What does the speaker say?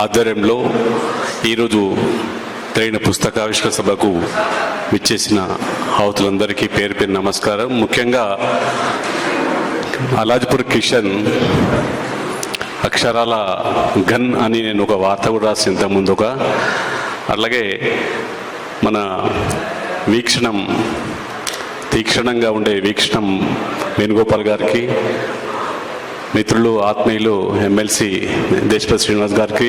ఆధ్వర్యంలో ఈరోజు జరిగిన పుస్తకావిష్కర సభకు విచ్చేసిన ఆవుతులందరికీ పేరు పేరు నమస్కారం. ముఖ్యంగా అలాజ్పూర్ కిషన్ అక్షరాల గన్ అని నేను ఒక వార్త కూడా రాసి ఇంతకుముందుగా. అలాగే మన వీక్షణం తీక్షణంగా ఉండే వీక్షణం వేణుగోపాల్ గారికి మిత్రులు ఆత్మీయులు ఎమ్మెల్సీ దేశపతి శ్రీనివాస్ గారికి